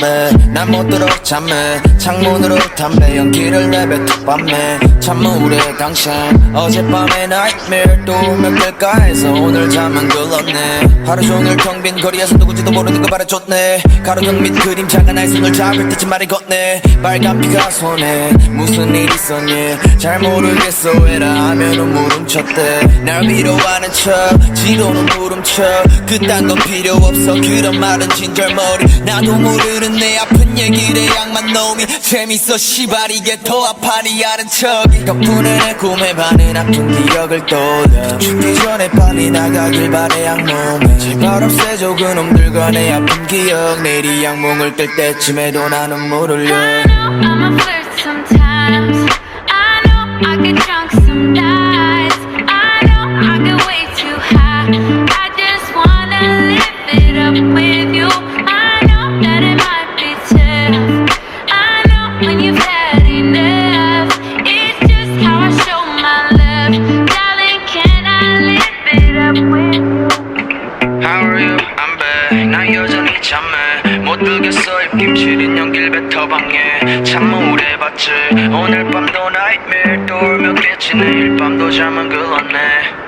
bad. 난못 들어 잠에 창문으로 담배 연기를 내뱉어 밤에. 참무울의 당신. 어젯밤에 nightmare 또 오면 될까 해서 오늘 잠은 글렀네. 하루 종일 텅빈 거리에서 누군지도 모르는 거 바라줬네. 가로등 및 그림자가 날 손을 잡을 때쯤 말이 걷네. 빨간 피가 손에 무슨 일 있었니? 잘 모르겠어. 왜라 하면은 물음쳤대. 날 위로하는 척 지도는 물음쳐. 그딴 건 필요 없어. 그런 말은 진절머리. 나도 모르 는 내 아픈 얘기를 양만 놈이 재밌어 시발. 이게 더 아파니 아는 척이. 덕분에 내 꿈에 반은 아픈 기억을 떠올려. 죽기 전에 빨리 나가길 바래 악몽에 제발 없애줘 그놈들과 내 아픈 기억. 이 악몽을 깰 때쯤에도 나는 물 흘려. I know I'm a flirt sometimes. I know I get drunk some 오늘 밤도 nightmare. 또 울며 깼지 내일 밤도 잠은 글렀네